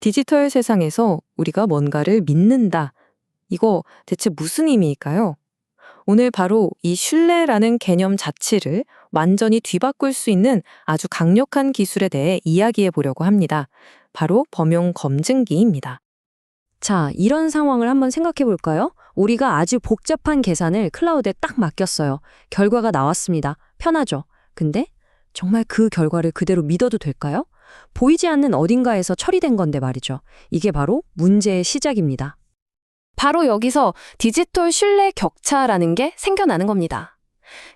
디지털 세상에서 우리가 뭔가를 믿는다. 이거 대체 무슨 의미일까요? 오늘 바로 이 신뢰라는 개념 자체를 완전히 뒤바꿀 수 있는 아주 강력한 기술에 대해 이야기해 보려고 합니다. 바로 범용 검증기입니다. 자, 이런 상황을 한번 생각해 볼까요? 우리가 아주 복잡한 계산을 클라우드에 딱 맡겼어요. 결과가 나왔습니다. 편하죠? 근데 정말 그 결과를 그대로 믿어도 될까요? 보이지 않는 어딘가에서 처리된 건데 말이죠. 이게 바로 문제의 시작입니다. 바로 여기서 디지털 신뢰 격차라는 게 생겨나는 겁니다.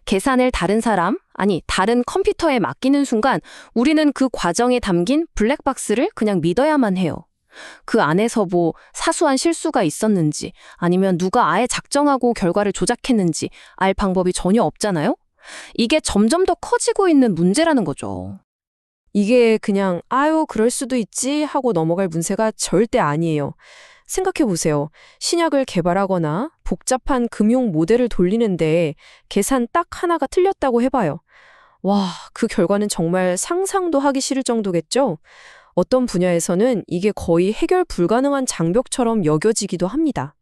계산을 다른 사람, 아니, 다른 컴퓨터에 맡기는 순간 우리는 그 과정에 담긴 블랙박스를 그냥 믿어야만 해요. 그 안에서 뭐 사소한 실수가 있었는지 아니면 누가 아예 작정하고 결과를 조작했는지 알 방법이 전혀 없잖아요? 이게 점점 더 커지고 있는 문제라는 거죠. 이게 그냥 아유 그럴 수도 있지 하고 넘어갈 문제가 절대 아니에요. 생각해 보세요. 신약을 개발하거나 복잡한 금융 모델을 돌리는데 계산 딱 하나가 틀렸다고 해봐요. 와, 그 결과는 정말 상상도 하기 싫을 정도겠죠? 어떤 분야에서는 이게 거의 해결 불가능한 장벽처럼 여겨지기도 합니다.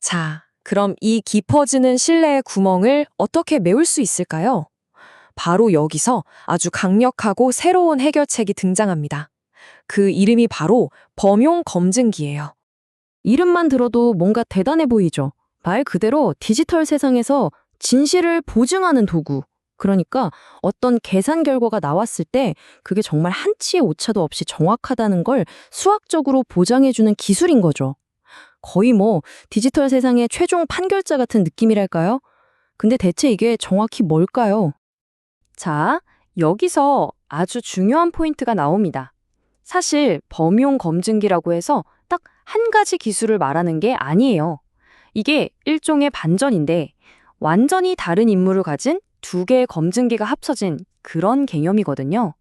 자, 그럼 이 깊어지는 신뢰의 구멍을 어떻게 메울 수 있을까요? 바로 여기서 아주 강력하고 새로운 해결책이 등장합니다. 그 이름이 바로 범용 검증기예요. 이름만 들어도 뭔가 대단해 보이죠. 말 그대로 디지털 세상에서 진실을 보증하는 도구. 그러니까 어떤 계산 결과가 나왔을 때 그게 정말 한치의 오차도 없이 정확하다는 걸 수학적으로 보장해주는 기술인 거죠. 거의 뭐 디지털 세상의 최종 판결자 같은 느낌이랄까요? 근데 대체 이게 정확히 뭘까요? 자, 여기서 아주 중요한 포인트가 나옵니다. 사실 범용 검증기라고 해서 딱 한 가지 기술을 말하는 게 아니에요. 이게 일종의 반전인데 완전히 다른 임무를 가진 두 개의 검증기가 합쳐진 그런 개념이거든요.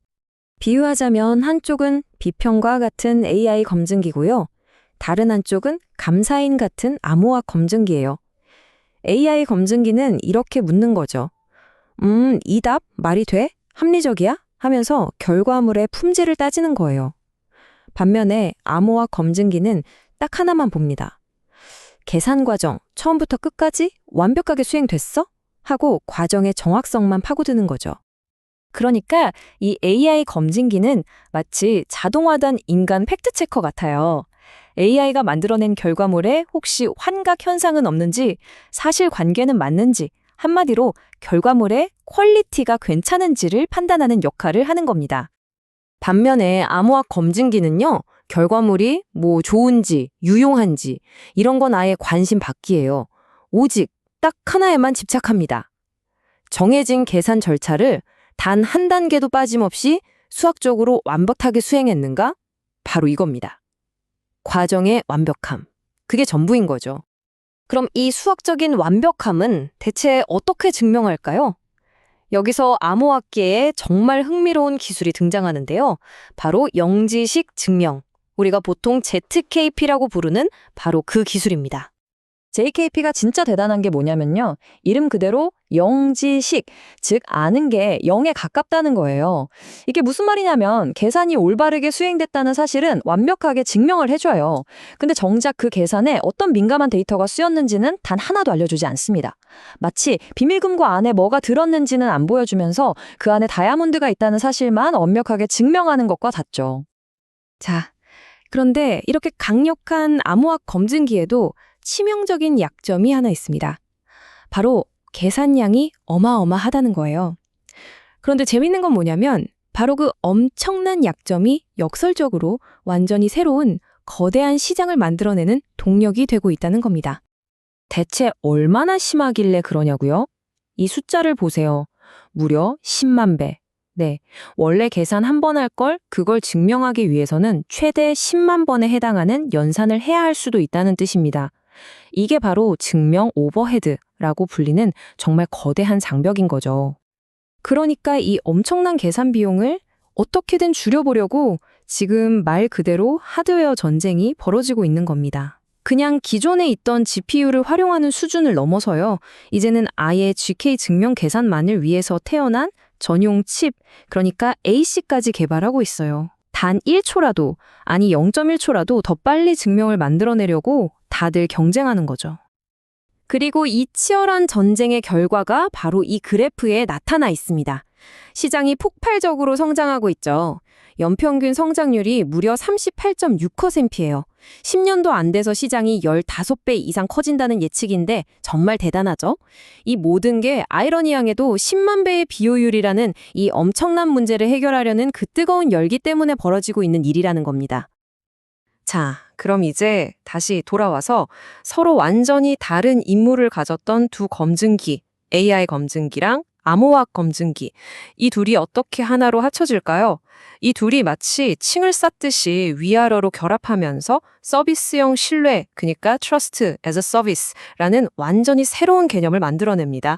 비유하자면 한쪽은 비평과 같은 AI 검증기고요. 다른 한쪽은 감사인 같은 암호학 검증기예요. AI 검증기는 이렇게 묻는 거죠. 음, 이 답 말이 돼? 합리적이야? 하면서 결과물의 품질을 따지는 거예요. 반면에 암호학 검증기는 딱 하나만 봅니다. 계산 과정 처음부터 끝까지 완벽하게 수행됐어? 하고 과정의 정확성만 파고드는 거죠. 그러니까 이 AI 검증기는 마치 자동화된 인간 팩트체커 같아요. AI가 만들어낸 결과물에 혹시 환각 현상은 없는지, 사실 관계는 맞는지, 한마디로 결과물의 퀄리티가 괜찮은지를 판단하는 역할을 하는 겁니다. 반면에 암호학 검증기는요, 결과물이 뭐 좋은지, 유용한지, 이런 건 아예 관심 밖이에요. 오직 딱 하나에만 집착합니다. 정해진 계산 절차를 단 한 단계도 빠짐없이 수학적으로 완벽하게 수행했는가? 바로 이겁니다. 과정의 완벽함. 그게 전부인 거죠. 그럼 이 수학적인 완벽함은 대체 어떻게 증명할까요? 여기서 암호학계에 정말 흥미로운 기술이 등장하는데요. 바로 영지식 증명. 우리가 보통 ZKP라고 부르는 바로 그 기술입니다. JKP가 진짜 대단한 게 뭐냐면요. 이름 그대로 영지식, 즉 아는 게 0에 가깝다는 거예요. 이게 무슨 말이냐면 계산이 올바르게 수행됐다는 사실은 완벽하게 증명을 해줘요. 근데 정작 그 계산에 어떤 민감한 데이터가 쓰였는지는 단 하나도 알려주지 않습니다. 마치 비밀금고 안에 뭐가 들었는지는 안 보여주면서 그 안에 다이아몬드가 있다는 사실만 완벽하게 증명하는 것과 같죠. 자, 그런데 이렇게 강력한 암호학 검증기에도 치명적인 약점이 하나 있습니다. 바로 계산량이 어마어마하다는 거예요. 그런데 재밌는 건 뭐냐면 바로 그 엄청난 약점이 역설적으로 완전히 새로운 거대한 시장을 만들어내는 동력이 되고 있다는 겁니다. 대체 얼마나 심하길래 그러냐고요? 이 숫자를 보세요. 무려 10만 배. 네. 원래 계산 한 번 할 걸 그걸 증명하기 위해서는 최대 10만 번에 해당하는 연산을 해야 할 수도 있다는 뜻입니다. 이게 바로 증명 오버헤드라고 불리는 정말 거대한 장벽인 거죠. 그러니까 이 엄청난 계산 비용을 어떻게든 줄여보려고 지금 말 그대로 하드웨어 전쟁이 벌어지고 있는 겁니다. 그냥 기존에 있던 GPU를 활용하는 수준을 넘어서요. 이제는 아예 GK 증명 계산만을 위해서 태어난 전용 칩, 그러니까 AC까지 개발하고 있어요. 단 1초라도, 아니 0.1초라도 더 빨리 증명을 만들어내려고 다들 경쟁하는 거죠. 그리고 이 치열한 전쟁의 결과가 바로 이 그래프에 나타나 있습니다. 시장이 폭발적으로 성장하고 있죠. 연평균 성장률이 무려 38.6%예요. 10년도 안 돼서 시장이 15배 이상 커진다는 예측인데 정말 대단하죠? 이 모든 게 아이러니하게도 10만 배의 비효율이라는 이 엄청난 문제를 해결하려는 그 뜨거운 열기 때문에 벌어지고 있는 일이라는 겁니다. 자, 그럼 이제 다시 돌아와서 서로 완전히 다른 임무를 가졌던 두 검증기, AI 검증기랑 암호학 검증기, 이 둘이 어떻게 하나로 합쳐질까요? 이 둘이 마치 층을 쌓듯이 위아래로 결합하면서 서비스형 신뢰, 그러니까 Trust as a Service라는 완전히 새로운 개념을 만들어냅니다.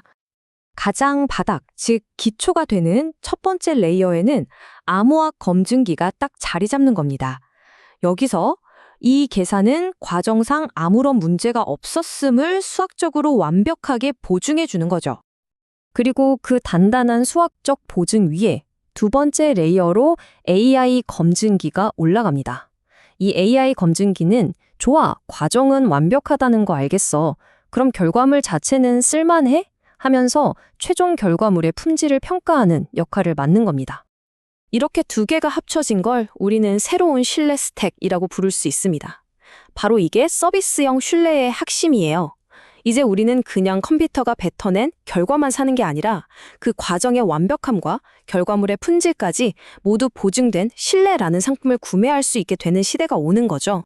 가장 바닥, 즉 기초가 되는 첫 번째 레이어에는 암호학 검증기가 딱 자리 잡는 겁니다. 여기서 이 계산은 과정상 아무런 문제가 없었음을 수학적으로 완벽하게 보증해 주는 거죠. 그리고 그 단단한 수학적 보증 위에 두 번째 레이어로 AI 검증기가 올라갑니다. 이 AI 검증기는 좋아, 과정은 완벽하다는 거 알겠어. 그럼 결과물 자체는 쓸만해? 하면서 최종 결과물의 품질을 평가하는 역할을 맡는 겁니다. 이렇게 두 개가 합쳐진 걸 우리는 새로운 신뢰 스택이라고 부를 수 있습니다. 바로 이게 서비스형 신뢰의 핵심이에요. 이제 우리는 그냥 컴퓨터가 뱉어낸 결과만 사는 게 아니라 그 과정의 완벽함과 결과물의 품질까지 모두 보증된 신뢰라는 상품을 구매할 수 있게 되는 시대가 오는 거죠.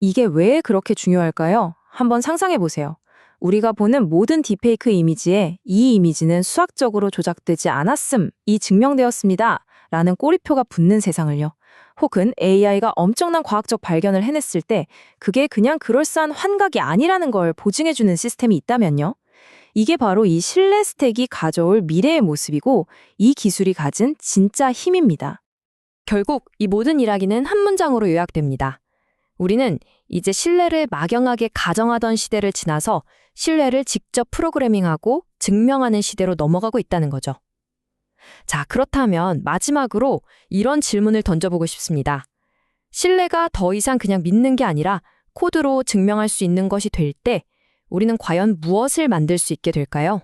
이게 왜 그렇게 중요할까요? 한번 상상해 보세요. 우리가 보는 모든 딥페이크 이미지에 이 이미지는 수학적으로 조작되지 않았음이 증명되었습니다. 라는 꼬리표가 붙는 세상을요. 혹은 AI가 엄청난 과학적 발견을 해냈을 때 그게 그냥 그럴싸한 환각이 아니라는 걸 보증해주는 시스템이 있다면요. 이게 바로 이 신뢰 스택이 가져올 미래의 모습이고 이 기술이 가진 진짜 힘입니다. 결국 이 모든 이야기는 한 문장으로 요약됩니다. 우리는 이제 신뢰를 막연하게 가정하던 시대를 지나서 신뢰를 직접 프로그래밍하고 증명하는 시대로 넘어가고 있다는 거죠. 자, 그렇다면 마지막으로 이런 질문을 던져보고 싶습니다. 신뢰가 더 이상 그냥 믿는 게 아니라 코드로 증명할 수 있는 것이 될 때 우리는 과연 무엇을 만들 수 있게 될까요?